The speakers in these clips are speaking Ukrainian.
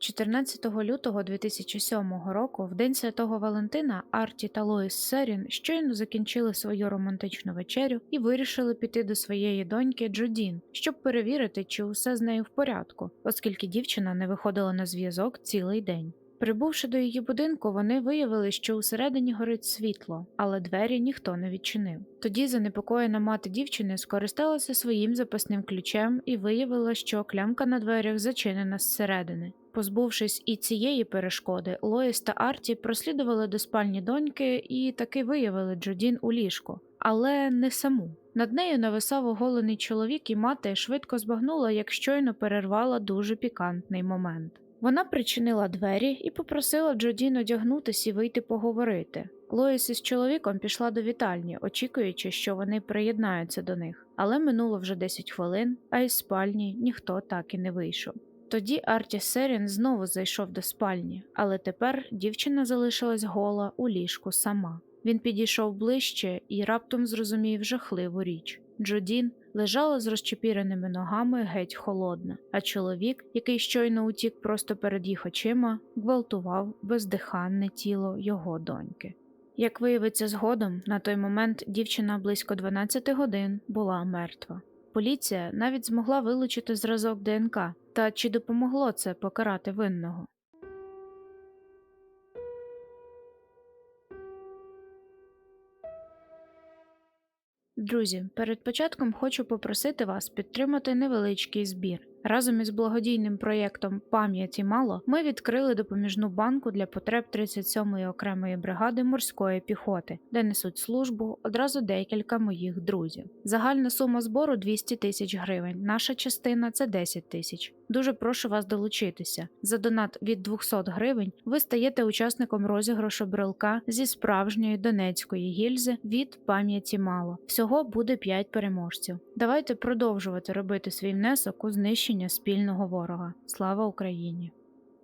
14 лютого 2007 року, в день святого Валентина, Арті та Лоїс Серін щойно закінчили свою романтичну вечерю і вирішили піти до своєї доньки Джудін, щоб перевірити, чи усе з нею в порядку, оскільки дівчина не виходила на зв'язок цілий день. Прибувши до її будинку, вони виявили, що усередині горить світло, але двері ніхто не відчинив. Тоді занепокоєна мати дівчини скористалася своїм запасним ключем і виявила, що клямка на дверях зачинена зсередини. Позбувшись і цієї перешкоди, Лоїс та Арті прослідували до спальні доньки і таки виявили Джудін у ліжку, але не саму. Над нею нависав оголений чоловік, і мати швидко збагнула, як щойно перервала дуже пікантний момент. Вона причинила двері і попросила Джодін одягнутись і вийти поговорити. Лоїс із чоловіком пішла до вітальні, очікуючи, що вони приєднаються до них, але минуло вже 10 хвилин, а із спальні ніхто так і не вийшов. Тоді Арті Серін знову зайшов до спальні, але тепер дівчина залишилась гола у ліжку сама. Він підійшов ближче і раптом зрозумів жахливу річ. Джодін лежала з розчепіреними ногами геть холодна, а чоловік, який щойно утік просто перед їх очима, гвалтував бездиханне тіло його доньки. Як виявиться згодом, на той момент дівчина близько 12 годин була мертва. Поліція навіть змогла вилучити зразок ДНК, та чи допомогло це покарати винного? Друзі, перед початком хочу попросити вас підтримати невеличкий збір. Разом із благодійним проєктом Пам'яті мало ми відкрили допоміжну банку для потреб 37-ї окремої бригади морської піхоти, де несуть службу одразу декілька моїх друзів. Загальна сума збору 200 тисяч гривень. Наша частина це 10 тисяч. Дуже прошу вас долучитися. За донат від 200 гривень ви стаєте учасником розіграшу брелка зі справжньої донецької гільзи від пам'яті мало. Всього буде 5 переможців. Давайте продовжувати робити свій внесок у знищення спільного ворога. Слава Україні!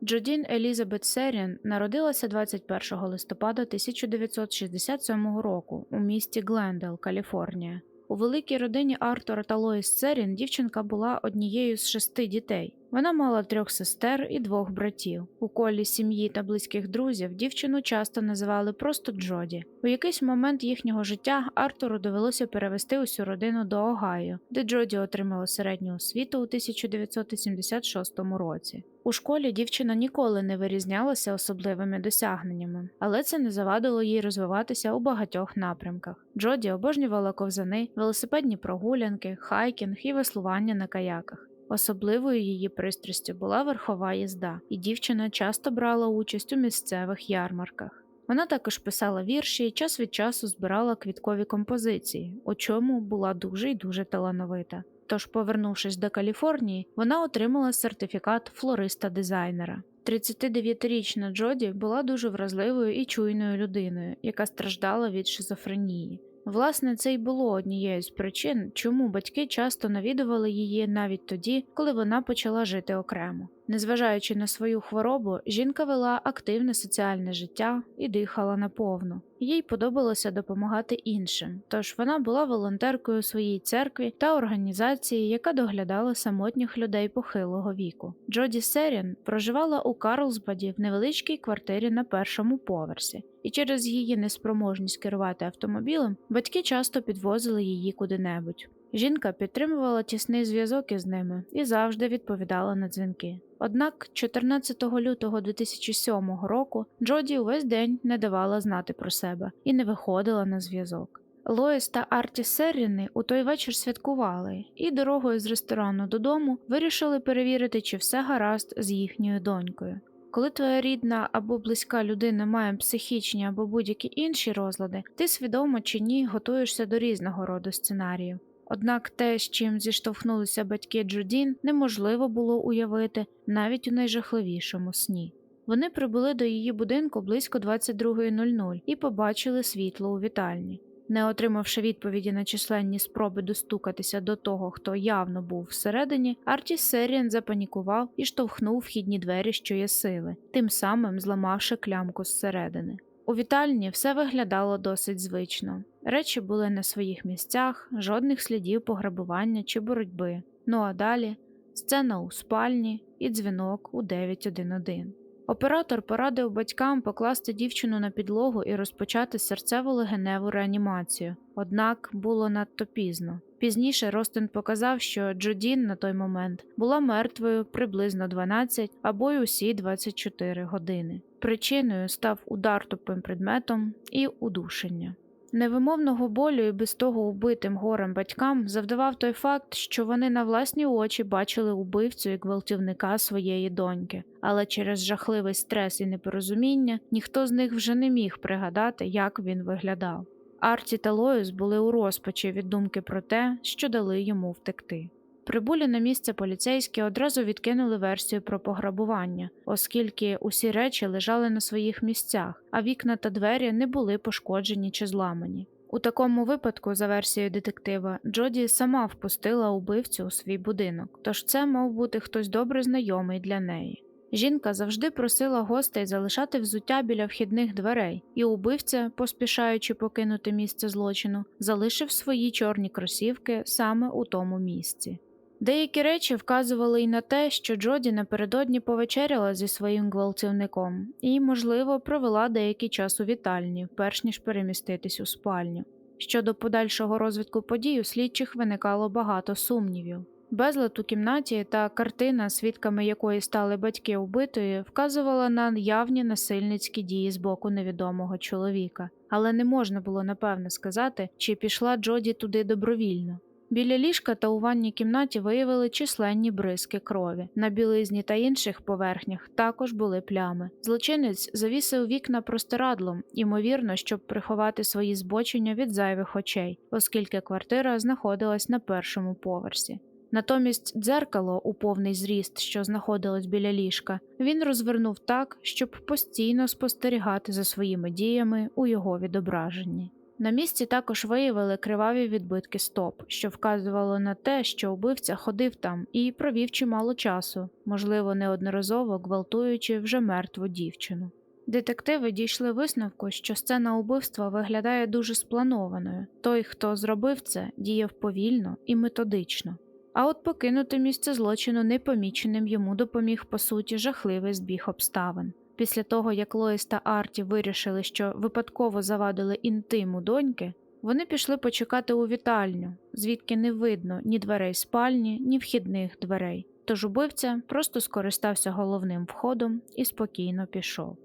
Джодін Елізабет Серін народилася 21 листопада 1967 року у місті Глендел, Каліфорнія. У великій родині Артура та Лоїс Серін дівчинка була однією з шести дітей. Вона мала трьох сестер і двох братів. У колі сім'ї та близьких друзів дівчину часто називали просто Джоді. У якийсь момент їхнього життя Артуру довелося перевести усю родину до Огайо, де Джоді отримала середню освіту у 1986 році. У школі дівчина ніколи не вирізнялася особливими досягненнями, але це не завадило їй розвиватися у багатьох напрямках. Джоді обожнювала ковзани, велосипедні прогулянки, хайкінг і веслування на каяках. Особливою її пристрастю була верхова їзда, і дівчина часто брала участь у місцевих ярмарках. Вона також писала вірші і час від часу збирала квіткові композиції, у чому була дуже й дуже талановита. Тож, повернувшись до Каліфорнії, вона отримала сертифікат флориста-дизайнера. 39-річна Джоді була дуже вразливою і чуйною людиною, яка страждала від шизофренії. Власне, це й було однією з причин, чому батьки часто навідували її навіть тоді, коли вона почала жити окремо. Незважаючи на свою хворобу, жінка вела активне соціальне життя і дихала наповну. Їй подобалося допомагати іншим, тож вона була волонтеркою своїй церкві та організації, яка доглядала самотніх людей похилого віку. Джоді Серін проживала у Карлсбаді в невеличкій квартирі на першому поверсі, і через її неспроможність керувати автомобілем батьки часто підвозили її куди-небудь. Жінка підтримувала тісний зв'язок із ними і завжди відповідала на дзвінки. Однак 14 лютого 2007 року Джоді увесь день не давала знати про себе і не виходила на зв'язок. Лоїс та Арті Серріни у той вечір святкували і дорогою з ресторану додому вирішили перевірити, чи все гаразд з їхньою донькою. Коли твоя рідна або близька людина має психічні або будь-які інші розлади, ти свідомо чи ні готуєшся до різного роду сценаріїв. Однак те, з чим зіштовхнулися батьки Джудін, неможливо було уявити навіть у найжахливішому сні. Вони прибули до її будинку близько 22.00 і побачили світло у вітальні. Не отримавши відповіді на численні спроби достукатися до того, хто явно був всередині, Артіс Серіан запанікував і штовхнув вхідні двері, що є сили, тим самим зламавши клямку зсередини. У вітальні все виглядало досить звично. Речі були на своїх місцях, жодних слідів пограбування чи боротьби. Ну а далі сцена у спальні і дзвінок у 911. Оператор порадив батькам покласти дівчину на підлогу і розпочати серцево-легеневу реанімацію, однак було надто пізно. Пізніше Ростин показав, що Джодін на той момент була мертвою приблизно 12 або й усі 24 години. Причиною став удар тупим предметом і удушення. Невимовного болю і без того убитим горем батькам завдавав той факт, що вони на власні очі бачили убивцю і гвалтівника своєї доньки, але через жахливий стрес і непорозуміння ніхто з них вже не міг пригадати, як він виглядав. Арті та Лоїс були у розпачі від думки про те, що дали йому втекти. Прибулі на місце поліцейські одразу відкинули версію про пограбування, оскільки усі речі лежали на своїх місцях, а вікна та двері не були пошкоджені чи зламані. У такому випадку, за версією детектива, Джоді сама впустила убивцю у свій будинок, тож це мав бути хтось добре знайомий для неї. Жінка завжди просила гостей залишати взуття біля вхідних дверей, і убивця, поспішаючи покинути місце злочину, залишив свої чорні кросівки саме у тому місці. Деякі речі вказували й на те, що Джоді напередодні повечеряла зі своїм гвалтівником і, можливо, провела деякий час у вітальні, перш ніж переміститись у спальню. Щодо подальшого розвитку подій у слідчих виникало багато сумнівів. Безлад у кімнаті та картина, свідками якої стали батьки убитої, вказувала на явні насильницькі дії з боку невідомого чоловіка, але не можна було напевне сказати, чи пішла Джоді туди добровільно. Біля ліжка та у ванній кімнаті виявили численні бризки крові. На білизні та інших поверхнях також були плями. Злочинець завісив вікна простирадлом, ймовірно, щоб приховати свої збочення від зайвих очей, оскільки квартира знаходилась на першому поверсі. Натомість дзеркало у повний зріст, що знаходилось біля ліжка, він розвернув так, щоб постійно спостерігати за своїми діями у його відображенні. На місці також виявили криваві відбитки стоп, що вказувало на те, що убивця ходив там і провів чимало часу, можливо, неодноразово гвалтуючи вже мертву дівчину. Детективи дійшли висновку, що сцена убивства виглядає дуже спланованою. Той, хто зробив це, діяв повільно і методично. А от покинути місце злочину непоміченим йому допоміг по суті жахливий збіг обставин. Після того, як Лоїс та Арті вирішили, що випадково завадили інтиму доньки, вони пішли почекати у вітальню, звідки не видно ні дверей спальні, ні вхідних дверей. Тож убивця просто скористався головним входом і спокійно пішов.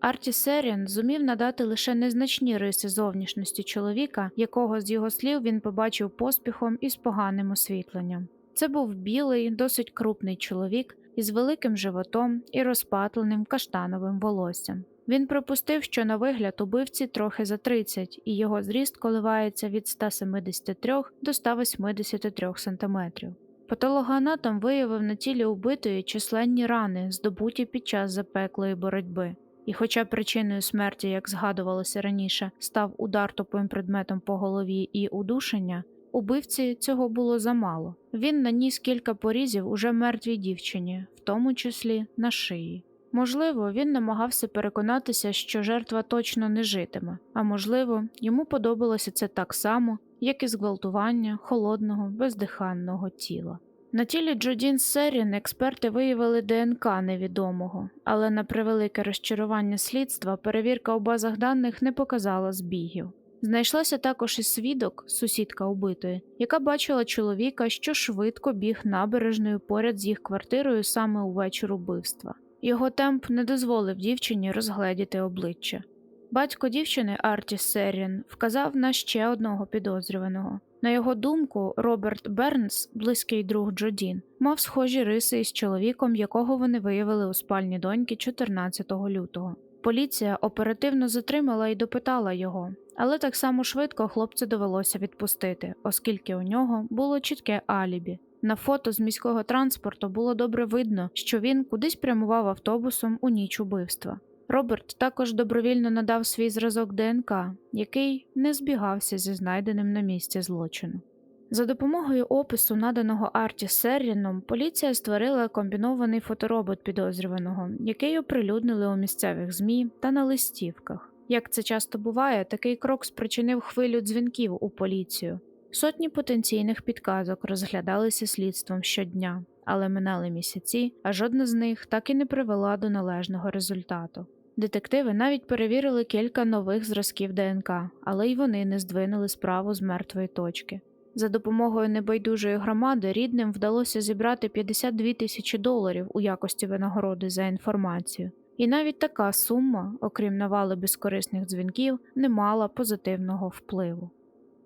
Арті Серіан зумів надати лише незначні риси зовнішності чоловіка, якого з його слів він побачив поспіхом і з поганим освітленням. Це був білий, досить крупний чоловік із великим животом і розпатленим каштановим волоссям. Він припустив, що на вигляд убивці трохи за 30, і його зріст коливається від 173 до 183 см. Патологоанатом виявив на тілі убитої численні рани, здобуті під час запеклої боротьби. І, хоча причиною смерті, як згадувалося раніше, став удар тупим предметом по голові і удушення, убивці цього було замало. Він наніс кілька порізів уже мертвій дівчині, в тому числі на шиї. Можливо, він намагався переконатися, що жертва точно не житиме, а можливо, йому подобалося це так само, як і зґвалтування холодного, бездиханного тіла. На тілі Джодін Серін експерти виявили ДНК невідомого, але на превелике розчарування слідства перевірка у базах даних не показала збігів. Знайшлося також і свідок, сусідка убитої, яка бачила чоловіка, що швидко біг набережною поряд з їх квартирою саме у вечір убивства. Його темп не дозволив дівчині розгледіти обличчя. Батько дівчини Артіс Серін вказав на ще одного підозрюваного. На його думку, Роберт Бернс, близький друг Джодін, мав схожі риси із чоловіком, якого вони виявили у спальні доньки 14 лютого. Поліція оперативно затримала і допитала його, але так само швидко хлопцю довелося відпустити, оскільки у нього було чітке алібі. На фото з міського транспорту було добре видно, що він кудись прямував автобусом у ніч убивства. Роберт також добровільно надав свій зразок ДНК, який не збігався зі знайденим на місці злочину. За допомогою опису, наданого Арті Серріном, поліція створила комбінований фоторобот підозрюваного, який оприлюднили у місцевих ЗМІ та на листівках. Як це часто буває, такий крок спричинив хвилю дзвінків у поліцію. Сотні потенційних підказок розглядалися слідством щодня, але минали місяці, а жодна з них так і не привела до належного результату. Детективи навіть перевірили кілька нових зразків ДНК, але й вони не здвинули справу з мертвої точки. За допомогою небайдужої громади рідним вдалося зібрати 52 тисячі доларів у якості винагороди за інформацію. І навіть така сума, окрім навали безкорисних дзвінків, не мала позитивного впливу.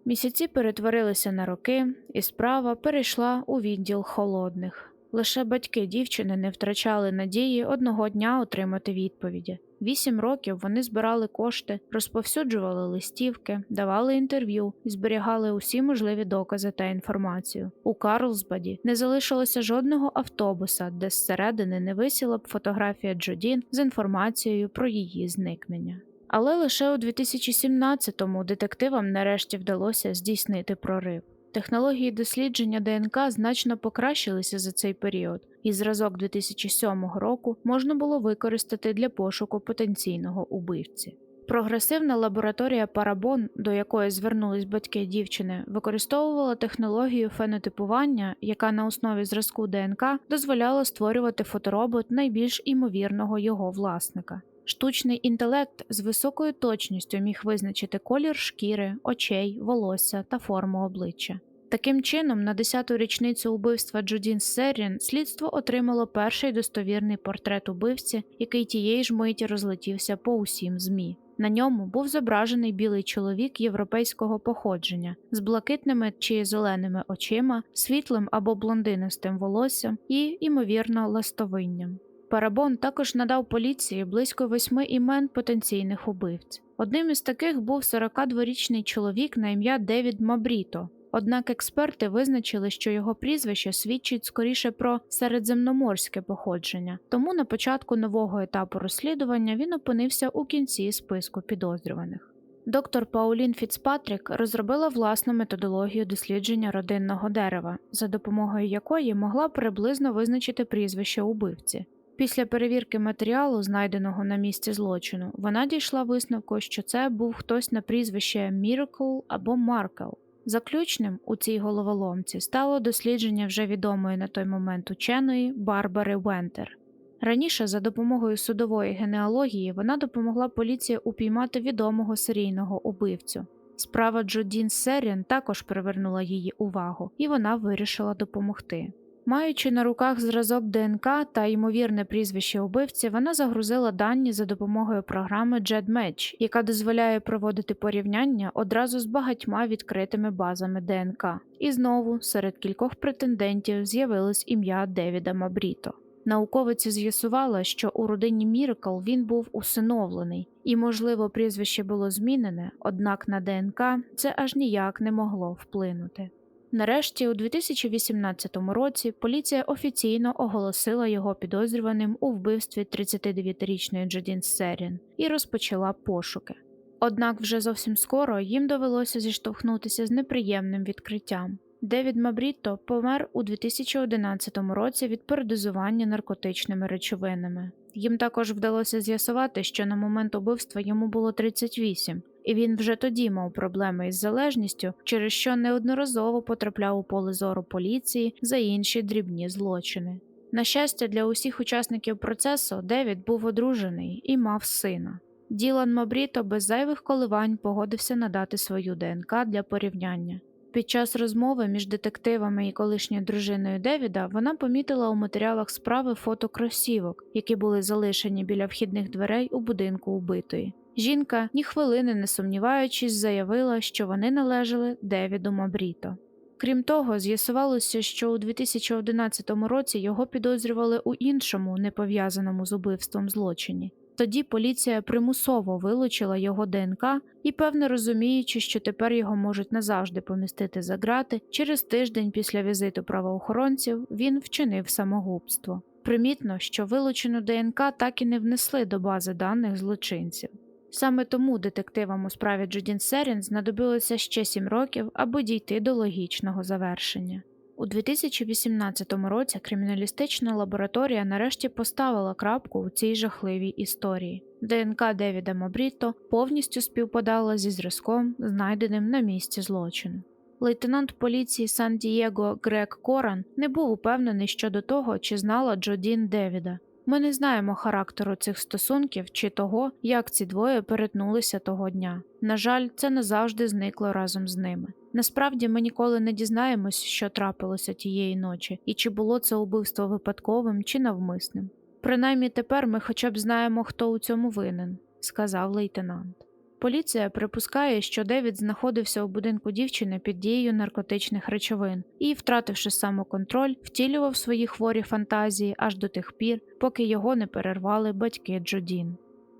Місяці перетворилися на роки, і справа перейшла у відділ холодних. Лише батьки дівчини не втрачали надії одного дня отримати відповіді. Вісім років вони збирали кошти, розповсюджували листівки, давали інтерв'ю і зберігали усі можливі докази та інформацію. У Карлсбаді не залишилося жодного автобуса, де зсередини не висіла б фотографія Джодін з інформацією про її зникнення. Але лише у 2017-му детективам нарешті вдалося здійснити прорив. Технології дослідження ДНК значно покращилися за цей період, і зразок 2007 року можна було використати для пошуку потенційного убивці. Прогресивна лабораторія Парабон, до якої звернулись батьки дівчини, використовувала технологію фенотипування, яка на основі зразку ДНК дозволяла створювати фоторобот найбільш імовірного його власника. Штучний інтелект з високою точністю міг визначити колір шкіри, очей, волосся та форму обличчя. Таким чином, на 10-ту річницю убивства Джудін Серрін слідство отримало перший достовірний портрет убивці, який тієї ж миті розлетівся по усім ЗМІ. На ньому був зображений білий чоловік європейського походження з блакитними чи зеленими очима, світлим або блондинистим волоссям і, ймовірно, ластовинням. Парабон також надав поліції близько восьми імен потенційних убивць. Одним із таких був 42-річний чоловік на ім'я Девід Мабріто. Однак експерти визначили, що його прізвище свідчить скоріше про середземноморське походження, тому на початку нового етапу розслідування він опинився у кінці списку підозрюваних. Доктор Паулін Фіцпатрік розробила власну методологію дослідження родинного дерева, за допомогою якої могла приблизно визначити прізвище убивці. Після перевірки матеріалу, знайденого на місці злочину, вона дійшла висновку, що це був хтось на прізвище Міркл або Маркл. Заключним у цій головоломці стало дослідження вже відомої на той момент ученої Барбари Вентер. Раніше, за допомогою судової генеалогії, вона допомогла поліції упіймати відомого серійного убивцю. Справа Джодін Серін також привернула її увагу, і вона вирішила допомогти. Маючи на руках зразок ДНК та ймовірне прізвище убивці, вона загрузила дані за допомогою програми JetMatch, яка дозволяє проводити порівняння одразу з багатьма відкритими базами ДНК. І знову серед кількох претендентів з'явилось ім'я Девіда Мабріто. Науковиці з'ясувала, що у родині Міркл він був усиновлений, і, можливо, прізвище було змінене, однак на ДНК це аж ніяк не могло вплинути. Нарешті, у 2018 році, поліція офіційно оголосила його підозрюваним у вбивстві 39-річної Джадін Серін і розпочала пошуки. Однак вже зовсім скоро їм довелося зіштовхнутися з неприємним відкриттям. Девід Мабрітто помер у 2011 році від передозування наркотичними речовинами. Їм також вдалося з'ясувати, що на момент убивства йому було 38, і він вже тоді мав проблеми із залежністю, через що неодноразово потрапляв у поле зору поліції за інші дрібні злочини. На щастя, для усіх учасників процесу Девід був одружений і мав сина. Ділан Мабріто без зайвих коливань погодився надати свою ДНК для порівняння. Під час розмови між детективами і колишньою дружиною Девіда вона помітила у матеріалах справи фото кросівок, які були залишені біля вхідних дверей у будинку убитої. Жінка, ні хвилини не сумніваючись, заявила, що вони належали Девіду Мабріто. Крім того, з'ясувалося, що у 2011 році його підозрювали у іншому, не пов'язаному з убивством злочині. Тоді поліція примусово вилучила його ДНК і, певно розуміючи, що тепер його можуть назавжди помістити за ґрати, через тиждень після візиту правоохоронців він вчинив самогубство. Примітно, що вилучену ДНК так і не внесли до бази даних злочинців. Саме тому детективам у справі Джудін Серін знадобилося ще сім років, аби дійти до логічного завершення. У 2018 році криміналістична лабораторія нарешті поставила крапку у цій жахливій історії. ДНК Девіда Мабріто повністю співпадала зі зразком, знайденим на місці злочину. Лейтенант поліції Сан-Дієго Грег Коран не був упевнений щодо того, чи знала Джодін Девіда. Ми не знаємо характеру цих стосунків чи того, як ці двоє перетнулися того дня. На жаль, це назавжди зникло разом з ними. Насправді ми ніколи не дізнаємось, що трапилося тієї ночі, і чи було це убивство випадковим чи навмисним. Принаймні тепер ми хоча б знаємо, хто у цьому винен, сказав лейтенант. Поліція припускає, що Девід знаходився у будинку дівчини під дією наркотичних речовин і, втративши самоконтроль, втілював свої хворі фантазії аж до тих пір, поки його не перервали батьки Джодін.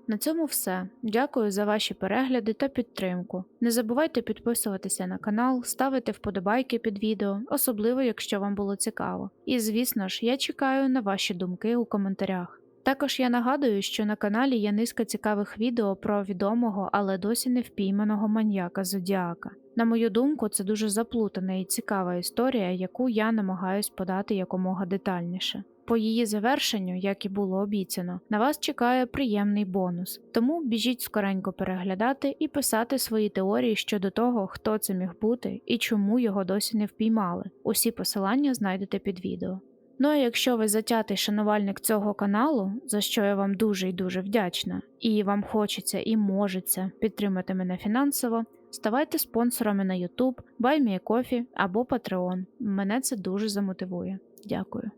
На цьому все. Дякую за ваші перегляди та підтримку. Не забувайте підписуватися на канал, ставити вподобайки під відео, особливо якщо вам було цікаво. І звісно ж, я чекаю на ваші думки у коментарях. Також я нагадую, що на каналі є низка цікавих відео про відомого, але досі не впійманого маньяка Зодіака. На мою думку, це дуже заплутана і цікава історія, яку я намагаюсь подати якомога детальніше. По її завершенню, як і було обіцяно, на вас чекає приємний бонус, тому біжіть скоренько переглядати і писати свої теорії щодо того, хто це міг бути і чому його досі не впіймали. Усі посилання знайдете під відео. Ну а якщо ви затятий шанувальник цього каналу, за що я вам дуже і дуже вдячна, і вам хочеться і можеться підтримати мене фінансово, ставайте спонсорами на YouTube, BuyMeACoffee або Patreon. Мене це дуже замотивує. Дякую.